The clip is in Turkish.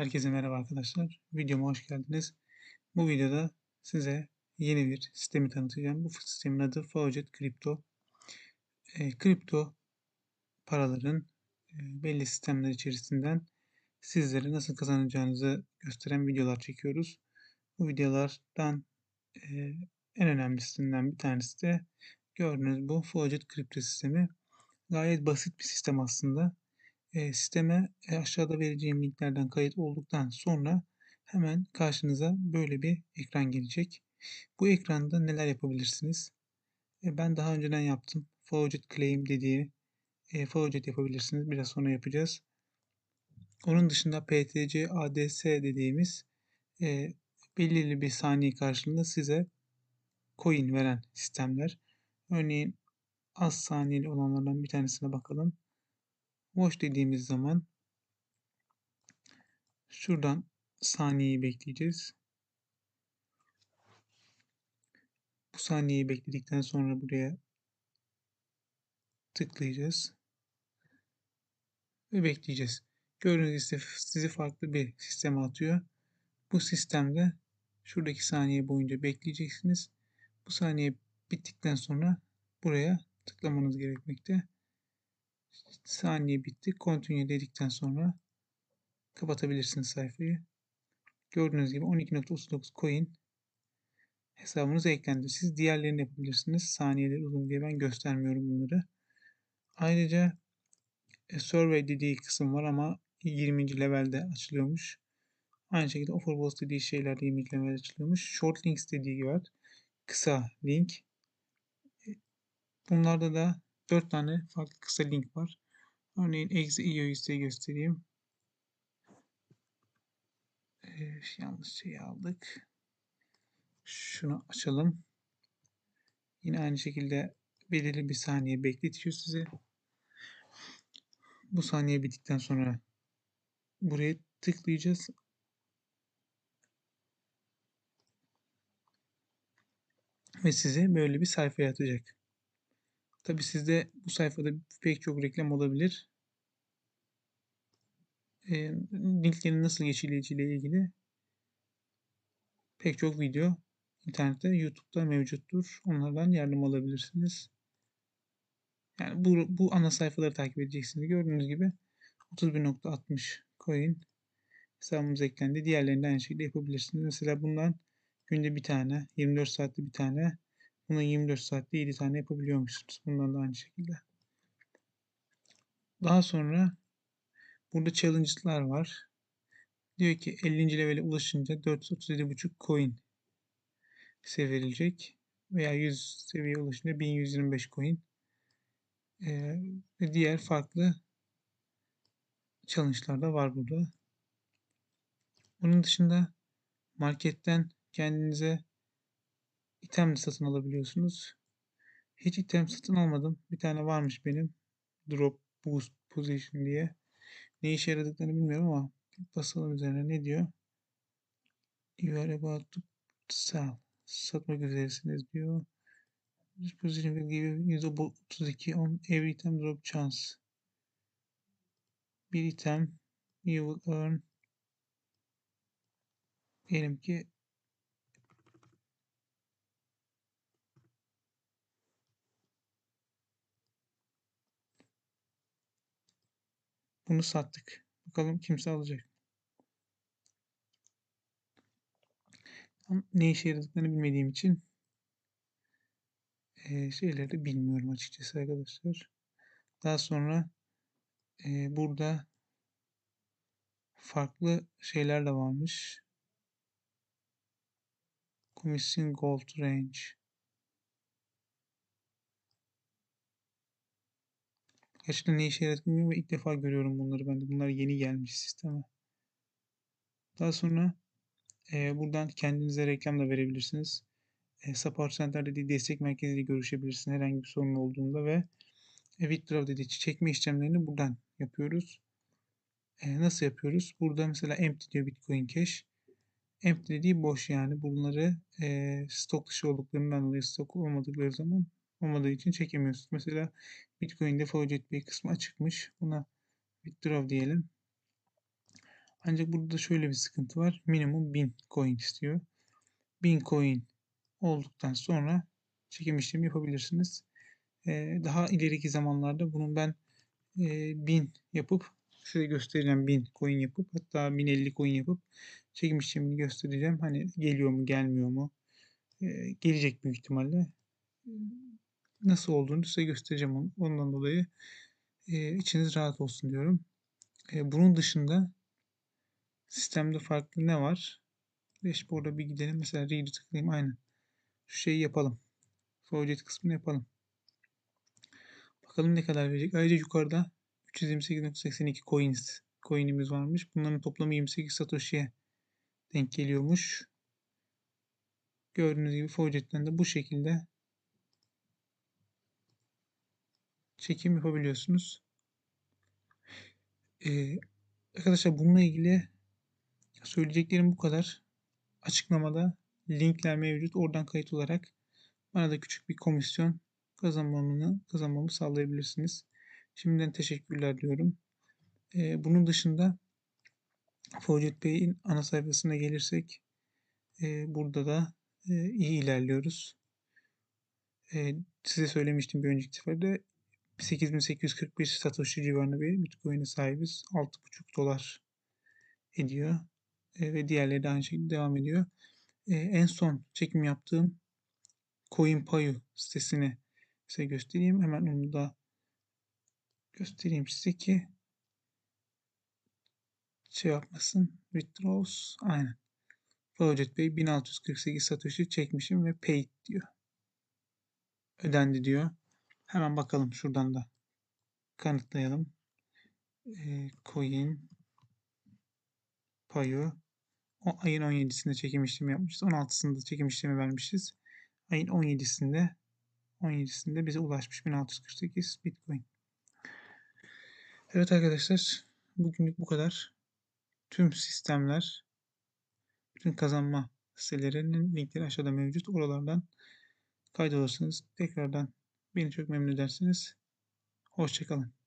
Herkese merhaba arkadaşlar. Videoma hoş geldiniz. Bu videoda size yeni bir sistemi tanıtacağım. Bu sistemin adı Faucet Crypto. E, kripto paraların e, belli sistemler içerisinden sizlere nasıl kazanacağınızı gösteren videolar çekiyoruz. Bu videolardan e, en önemlisinden bir tanesi de gördüğünüz bu Faucet Crypto sistemi. Gayet basit bir sistem aslında. Eee, sisteme, eee, aşağıda vereceğim linklerden kayıt olduktan sonra hemen karşınıza böyle bir ekran gelecek. Bu ekranda neler yapabilirsiniz? Eee, ben daha önceden yaptım. Forward Claim dediği, eee, forward yapabilirsiniz. Biraz sonra yapacağız. Onun dışında PTC ADS dediğimiz, eee, belirli bir saniye karşılığında size coin veren sistemler. Örneğin az saniyeli olanlardan bir tanesine bakalım. Watch dediğimiz zaman şuradan saniyeyi bekleyeceğiz. Bu saniyeyi bekledikten sonra buraya tıklayacağız. Ve bekleyeceğiz. Gördüğünüz gibi sizi farklı bir sisteme atıyor. Bu sistemde şuradaki saniye boyunca bekleyeceksiniz. Bu saniye bittikten sonra buraya tıklamanız gerekmekte. Saniye bitti. Continue dedikten sonra kapatabilirsiniz sayfayı. Gördüğünüz gibi 12.39 coin hesabınıza eklendi. Siz diğerlerini yapabilirsiniz. Saniyeleri uzun diye ben göstermiyorum bunları. Ayrıca e, survey dediği kısım var ama 20. levelde açılıyormuş. Aynı şekilde offerballs dediği şeyler de 20. levelde açılıyormuş. Short links dediği var. Kısa link. Bunlarda da 4 tane farklı kısa link var. Örneğin exe size göstereyim. Ee, yanlış şey aldık. Şunu açalım. Yine aynı şekilde belirli bir saniye bekletiyor sizi. Bu saniye bittikten sonra buraya tıklayacağız. Ve size böyle bir sayfaya atacak. Tabi sizde bu sayfada pek çok reklam olabilir. E, linklerin nasıl geçileceğiyle ilgili pek çok video internette, YouTube'da mevcuttur. Onlardan yardım alabilirsiniz. Yani bu, bu ana sayfaları takip edeceksiniz. Gördüğünüz gibi 31.60 coin hesabımız eklendi. Diğerlerini aynı şekilde yapabilirsiniz. Mesela bundan günde bir tane, 24 saatte bir tane, bundan 24 saatte 7 tane yapabiliyormuşsunuz. Bundan da aynı şekilde. Daha sonra burada challenge'lar var. Diyor ki 50. levele ulaşınca 437.5 coin size verilecek. Veya 100 seviyeye ulaşınca 1125 coin. Ee, ve diğer farklı challenge'lar da var burada. Bunun dışında marketten kendinize item satın alabiliyorsunuz. Hiç item satın almadım. Bir tane varmış benim. Drop Boost Position diye. Ne işe yaradıklarını bilmiyorum ama basalım üzerine ne diyor? You are about to sell. Satmak üzeresiniz diyor. This position will give you 32 on every item drop chance. Bir item you will earn diyelim ki bunu sattık. Bakalım kimse alacak. Ne işe yaradıklarını bilmediğim için e, şeyleri bilmiyorum açıkçası arkadaşlar. Daha sonra e, burada farklı şeyler de varmış. Commission Gold Range. Gerçekten ne işe yaradığını bilmiyorum ve ilk defa görüyorum bunları ben de. Bunlar yeni gelmiş sisteme. Daha sonra e, buradan kendinize reklam da verebilirsiniz. E, Support Center dediği destek merkeziyle görüşebilirsiniz herhangi bir sorun olduğunda ve e, Withdraw dediği çekme işlemlerini buradan yapıyoruz. E, nasıl yapıyoruz? Burada mesela empty diyor Bitcoin Cash. Empty dediği boş yani. Bunları e, stok dışı olduklarından dolayı stok olmadıkları zaman olmadığı için çekemiyorsunuz. Mesela Bitcoin'de forward bir kısmı açıkmış. Buna withdraw diyelim. Ancak burada şöyle bir sıkıntı var. Minimum 1000 coin istiyor. 1000 coin olduktan sonra çekim işlemi yapabilirsiniz. Ee, daha ileriki zamanlarda bunun ben e, 1000 yapıp size göstereceğim 1000 coin yapıp hatta 1050 coin yapıp çekim işlemini göstereceğim. Hani geliyor mu gelmiyor mu? Ee, gelecek büyük ihtimalle. Nasıl olduğunu size göstereceğim. Ondan dolayı e, içiniz rahat olsun diyorum. E, bunun dışında sistemde farklı ne var? Dashboard'a bir gidelim. Mesela read'e tıklayayım. Aynen. Şu şeyi yapalım. Forget kısmını yapalım. Bakalım ne kadar verecek. Ayrıca yukarıda 328.82 coins coin'imiz varmış. Bunların toplamı 28 Satoshi'ye denk geliyormuş. Gördüğünüz gibi Forget'ten de bu şekilde çekim yapabiliyorsunuz. Ee, arkadaşlar bununla ilgili söyleyeceklerim bu kadar. Açıklamada linkler mevcut. Oradan kayıt olarak bana da küçük bir komisyon kazanmamını kazanmamı sağlayabilirsiniz. Şimdiden teşekkürler diyorum. Ee, bunun dışında Forget Pay'in ana sayfasına gelirsek e, burada da e, iyi ilerliyoruz. E, size söylemiştim bir önceki seferde 8841 Satoshi civarında bir Bitcoin'e sahibiz. 6,5 dolar ediyor. E, ve diğerleri de aynı şekilde devam ediyor. E, en son çekim yaptığım CoinPayu sitesini size göstereyim. Hemen onu da göstereyim size ki şey yapmasın. Withdraws. Aynen. Project Pay 1648 Satoshi çekmişim ve paid diyor. Ödendi diyor. Hemen bakalım şuradan da kanıtlayalım. E, coin payu o ayın 17'sinde çekim işlemi yapmışız. 16'sında çekim işlemi vermişiz. Ayın 17'sinde 17'sinde bize ulaşmış 1648 Bitcoin. Evet arkadaşlar bugünlük bu kadar. Tüm sistemler bütün kazanma sitelerinin linkleri aşağıda mevcut. Oralardan kaydolursanız tekrardan beni çok memnun edersiniz. Hoşçakalın.